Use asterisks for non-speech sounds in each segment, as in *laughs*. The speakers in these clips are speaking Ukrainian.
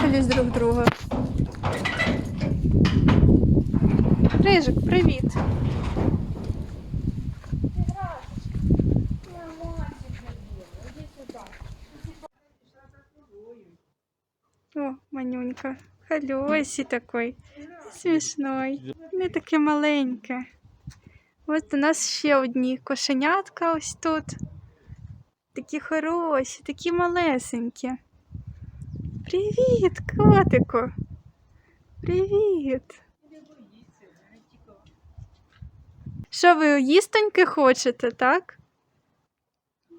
Не друг друга. Рижик, привіт. О, манюнька. Халюсі такой. Смішной. Не таке маленьке. От у нас ще одні кошенятка ось тут. Такі хороші, такі малесенькі. Привіт, котику. Привіт. Що ви їстоньки хочете, так?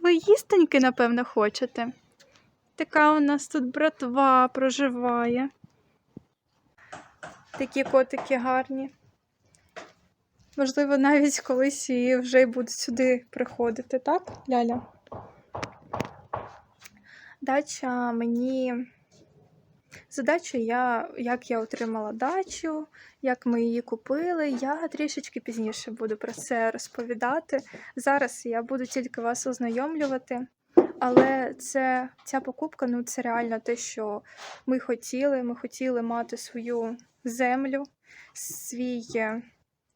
Ви їстоньки, напевно, хочете. Така у нас тут братва проживає. Такі котики гарні. Можливо, навіть колись і вже й будуть сюди приходити, так, Ляля? Дача мені. Задачу я, як я отримала дачу, як ми її купили, я трішечки пізніше буду про це розповідати. Зараз я буду тільки вас ознайомлювати. Але це, ця покупка ну, це реально те, що ми хотіли. Ми хотіли мати свою землю, свій е,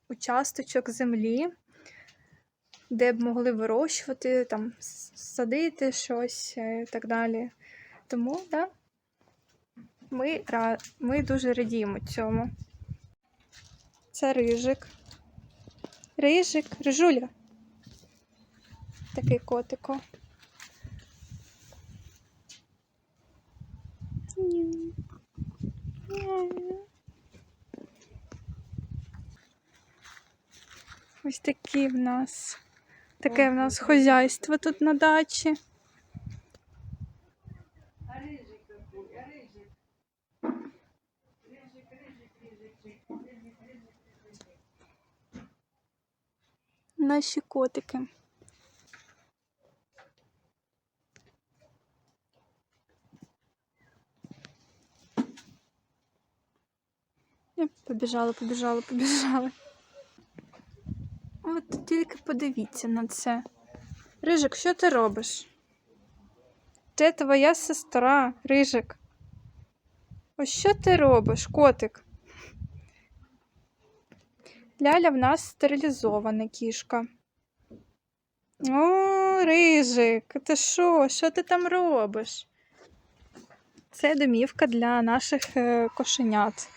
участочок землі, де б могли вирощувати, там, садити щось е, і так далі. Тому, да, ми, ра- ми дуже радіємо цьому. Це рижик. Рижик, рижуля. Такий котико. Ось такі в нас. Таке в нас хозяйство тут на дачі. Наші котики. Я побіжала, побіжала, побіжала. От тільки подивіться на це. Рижик, що ти робиш? Це твоя сестра, Рижик. Ось що ти робиш, котик? Ляля в нас стерилізована кішка. О, Рижик, ти що? Що ти там робиш? Це домівка для наших е, кошенят.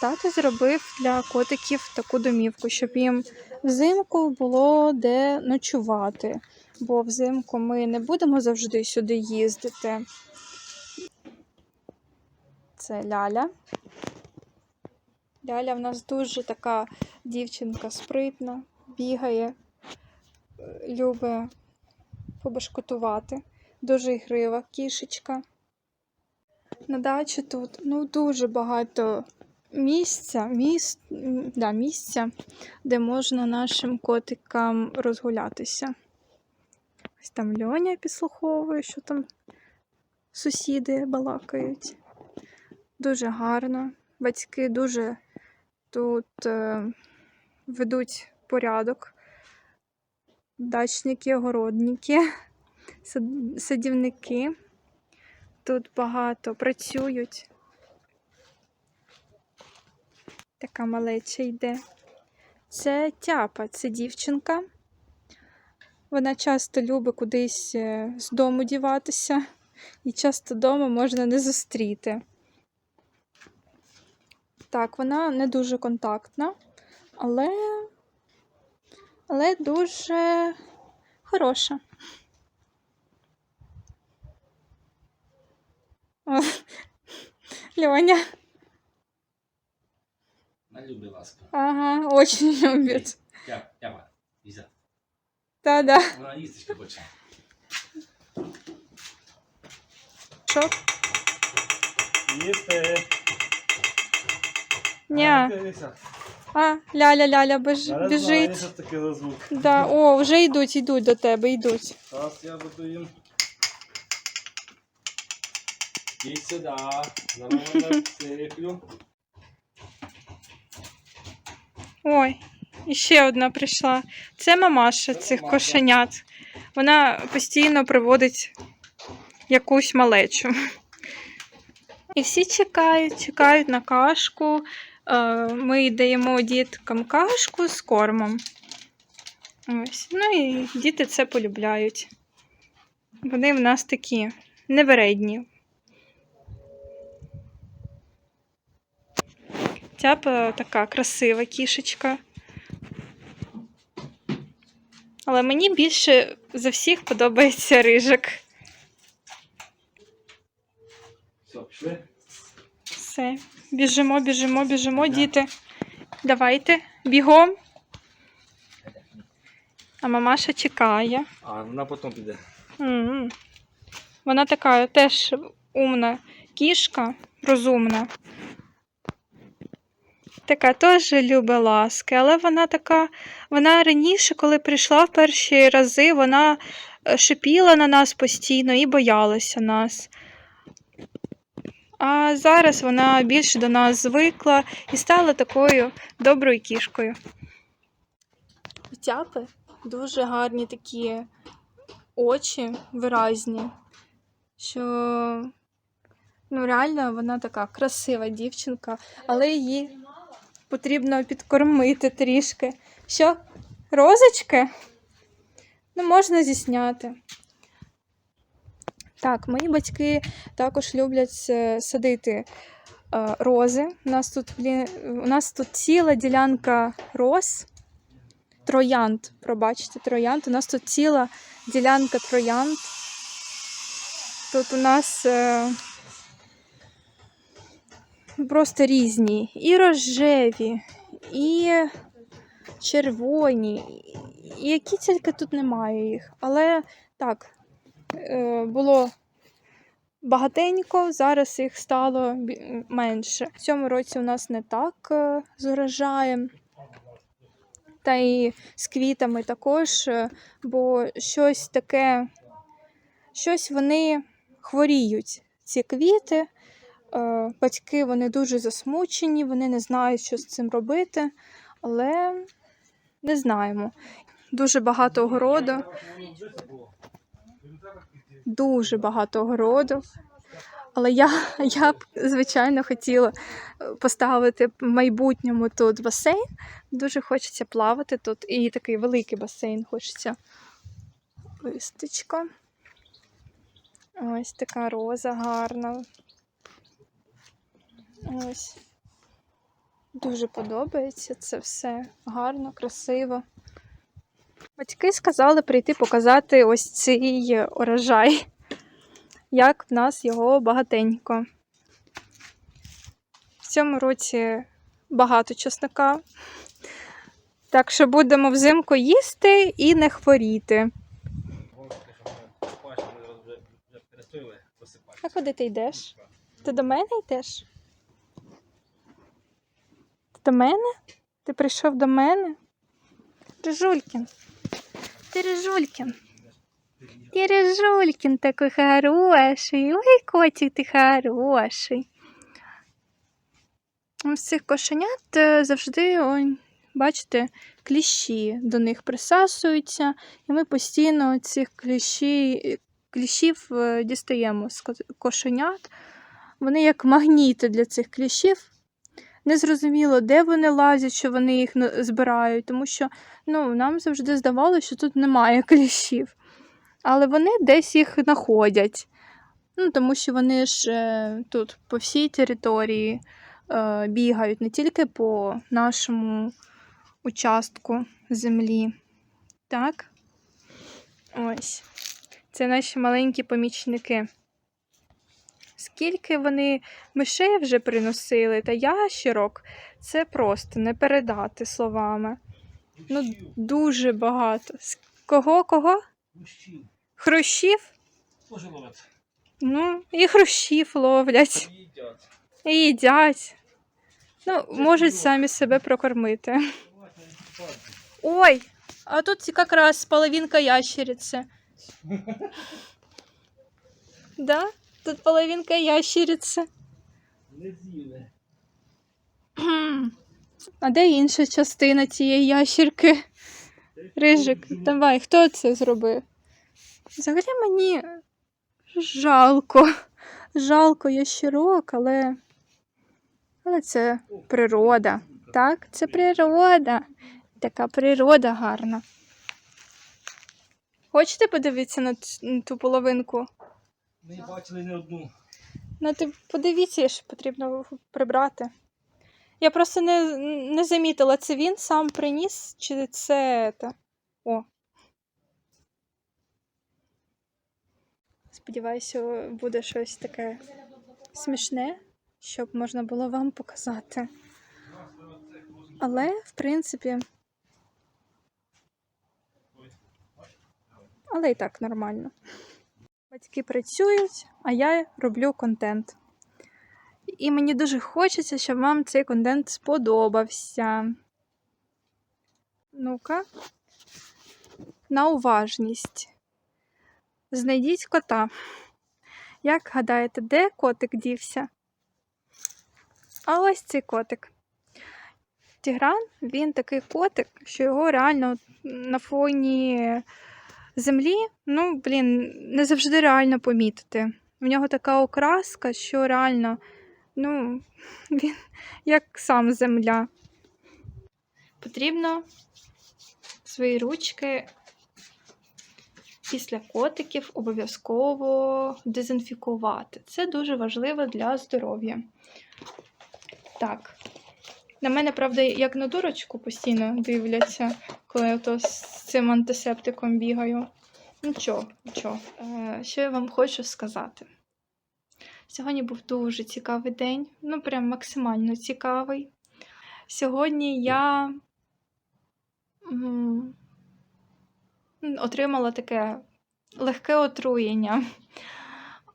Тато зробив для котиків таку домівку, щоб їм взимку було де ночувати. Бо взимку ми не будемо завжди сюди їздити. Це Ляля. Ляля в нас дуже така дівчинка спритна, бігає, е, любить побашкотувати. Дуже ігрива кішечка. На дачі тут ну, дуже багато місця, міс... да, місця, де можна нашим котикам розгулятися. Ось там Льоня підслуховує, що там сусіди балакають. Дуже гарно. Батьки дуже тут е, ведуть порядок. Дачники, огородники, садівники. Тут багато працюють. Така малеча йде. Це тяпа, це дівчинка. Вона часто любить кудись е, з дому діватися, і часто вдома можна не зустріти. Так, вона не дуже контактна, але, але дуже хороша. О, *laughs* Льоня. На любі ласка. Ага, очень любит. Тяпа, тяпа, Ліза. Да-да. Вона їсточка хоче. Що? Їсти. Ня. А, ляля-ляля біж... Зараз біжить. Да. О, вже йдуть, йдуть до тебе, йдуть. Зараз я буду їм. Їдь сюди. Нормально циклю. Ой, і ще одна прийшла. Це мамаша Це цих мамаша. кошенят. Вона постійно приводить якусь малечу. І всі чекають, чекають на кашку. Е, Ми даємо діткам кашку з кормом. Ось. Ну і діти це полюбляють. Вони в нас такі невередні. Тяпа така красива кішечка. Але мені більше за всіх подобається рижик. Все, пішли. Все, біжимо, біжимо, біжимо, діти. Давайте, бігом. А мамаша чекає. А, вона потім піде. М. Вона така теж умна кішка, розумна. Така теж любить ласки, але вона така, вона раніше, коли прийшла в перші рази, вона е, шипіла на нас постійно і боялася нас. А зараз вона більше до нас звикла і стала такою доброю кішкою. Тяпи дуже гарні такі очі виразні, що ну, реально вона така красива дівчинка, але її потрібно підкормити трішки. Що, розочки? Ну, можна зісняти. Так, мої батьки також люблять е, садити е, рози. У нас тут, блін, у нас тут ціла ділянка роз. Троянд, пробачте, троянд. У нас тут ціла ділянка троянд. Тут у нас е, просто різні. І рожеві, і червоні, і які тільки тут немає їх. Але так, було багатенько, зараз їх стало менше. В цьому році у нас не так е, з. Та і з квітами також, е, бо щось таке, щось вони хворіють, ці квіти. Е, Батьки вони дуже засмучені, вони не знають, що з цим робити, але не знаємо. Дуже багато огороду, дуже багато огороду. Але я, я б, звичайно, хотіла е, поставити в майбутньому тут басейн. Дуже хочеться плавати тут. І такий великий басейн хочеться. Листочко. Ось така роза гарна. Ось. Дуже подобається це все. Гарно, красиво. Батьки сказали прийти показати ось цей урожай. Як в нас його багатенько. В цьому році багато чесника. Так що будемо взимку їсти і не хворіти. А куди ти йдеш? Ти до мене йдеш? Ти до мене? Ти прийшов до мене? Рижулькін. Ти Рижулькін. Ти Рижулькін такий хороший. Ой, котик, ти хороший. З цих кошенят е, завжди, ой, бачите, кліщі до них присасуються, і ми постійно цих кліщі, кліщів е, дістаємо з кошенят. Вони як магніти для цих кліщів. Незрозуміло, де вони лазять, що вони їх збирають, тому що ну, нам завжди здавалося, що тут немає *laughs* кліщів. Але вони десь їх знаходять. Ну, тому що вони ж е, тут по всій території е, бігають, не тільки по нашому участку землі. Так? Ось. Це наші маленькі помічники. Скільки вони мишей вже приносили та ящерок, це просто не передати словами. Ну, дуже багато. Кого, кого? Хрущів? Ловить. Ну, і хрущів ловлять, Їдять. і їдять. Ну, можуть самі себе прокормити. Ой, а тут якраз половинка ящериці. *laughs* Да? Тут половинка ящериці. *clears throat* А де інша частина цієї ящерки? Рижик, давай, хто це зробив? Взагалі мені жалко. жалко ящерок, але. Але це природа. Так, це природа. Така природа гарна. Хочете подивитися на ту половинку? Ми бачили не одну. Ну, ти подивіться, що потрібно прибрати. Я просто не, не замітила, це він сам приніс, чи це. Та? О. Сподіваюся, буде щось таке смішне, щоб можна було вам показати. Але, в принципі. Але і так нормально. Батьки працюють, а я роблю контент. І мені дуже хочеться, щоб вам цей контент сподобався. Ну-ка, на уважність. Знайдіть кота. Як гадаєте, де котик дівся? А ось цей котик. Тігран, він такий котик, що його реально на фоні землі, ну, блін, не завжди реально помітити. В нього така окраска, що реально, ну, *laughs* він як сам земля. Потрібно свої ручки після котиків обов'язково дезінфікувати. Це дуже важливо для здоров'я. Так. На мене, правда, як на дурочку постійно дивляться, коли я то з цим антисептиком бігаю. Нічого, нічого. Е, що я вам хочу сказати? Сьогодні був дуже цікавий день, ну прям максимально цікавий. Сьогодні я м, отримала таке легке отруєння,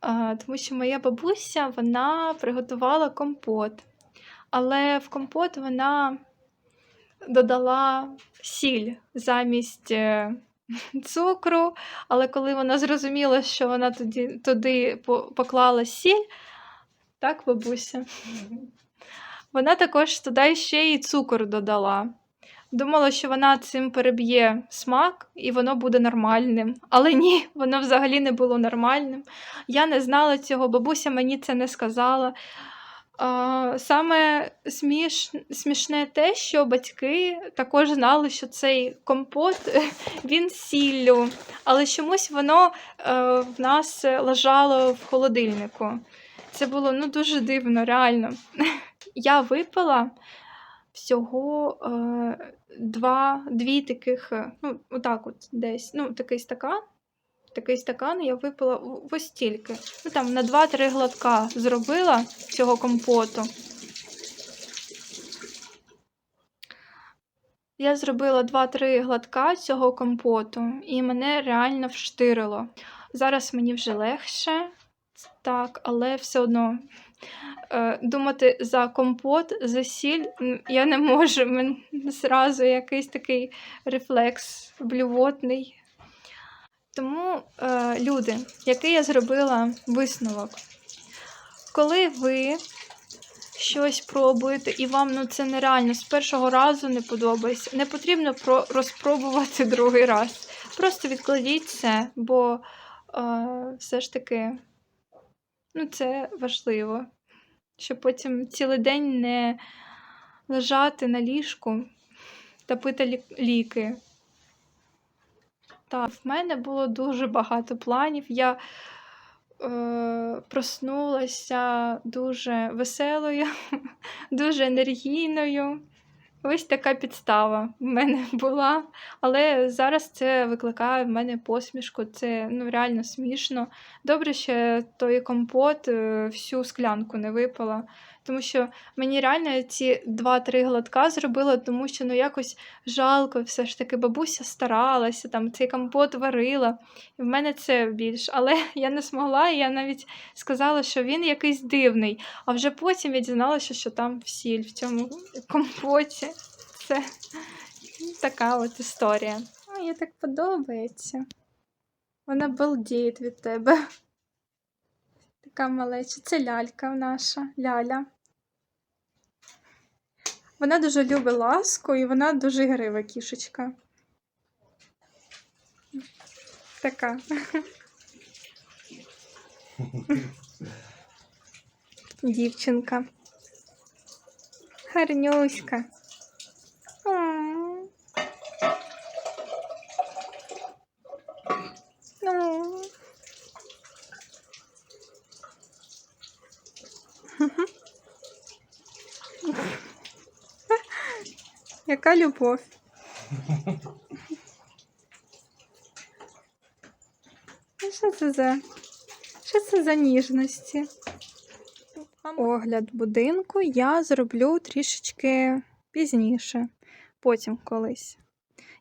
Е, тому що моя бабуся вона приготувала компот, але в компот вона додала сіль замість е, *laughs* цукру. Але коли вона зрозуміла, що вона тоді, туди поклала сіль, так, бабуся, вона також туди ще й цукор додала. Думала, що вона цим переб'є смак і воно буде нормальним. Але ні, воно взагалі не було нормальним. Я не знала цього, бабуся мені це не сказала. Саме сміш... смішне те, що батьки також знали, що цей компот *laughs* він сіллю, але чомусь воно е, в нас лежало в холодильнику. Це було ну, дуже дивно, реально. *laughs* Я випила всього е, два, дві таких, е, ну, отак от десь, ну, такий стакан. Такий стакан я випила ось стільки. Ну там на 2-3 глотка зробила цього компоту. Я зробила 2-3 глотка цього компоту, і мене реально вштирило. Зараз мені вже легше, так, але все одно е, думати за компот, за сіль я не можу. Мен зразу якийсь такий рефлекс блювотний. Тому, е, люди, який я зробила висновок, коли ви щось пробуєте і вам ну, це нереально з першого разу не подобається, не потрібно про- розпробувати *laughs* другий раз. Просто відкладіть це, бо е, все ж таки ну, це важливо, щоб потім цілий день не лежати на ліжку та пити ліки. Так, в мене було дуже багато планів. Я е, проснулася дуже веселою, *laughs* дуже енергійною. Ось така підстава в мене *laughs* була. Але зараз це викликає в мене посмішку. Це ну, реально смішно. Добре, що той компот е, всю склянку не випала. Тому що мені реально ці 2-3 глотка зробило, тому що ну якось жалко, все ж таки бабуся старалася, там цей компот варила. І в мене це більш. Але *laughs* я не змогла, і я навіть сказала, що він якийсь дивний. А вже потім я дізналася, що там сіль в цьому компоті. Це така от історія. А, їй так подобається. Вона балдіє від тебе. Така малеча. Це лялька наша, ляля. Вона дуже любить ласку і вона дуже грива кішечка. Така. *laughs* Дівчинка. Гарнюська. М. Ну. Яка любов. Ну, Що це за? Що це за ніжності? Огляд будинку я зроблю трішечки пізніше, потім колись.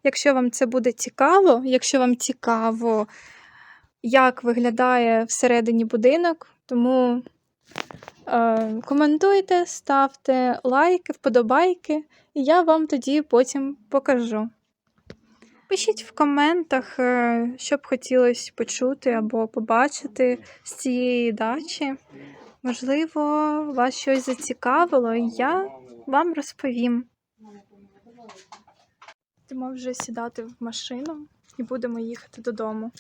Якщо вам це буде цікаво, якщо вам цікаво, як виглядає всередині будинок, тому коментуйте, ставте лайки, вподобайки, і я вам тоді потім покажу. Пишіть в коментах, е, що б хотілося почути або побачити з цієї дачі. Можливо, вас щось зацікавило, і я вам розповім. Будемо вже сідати в машину і будемо їхати додому.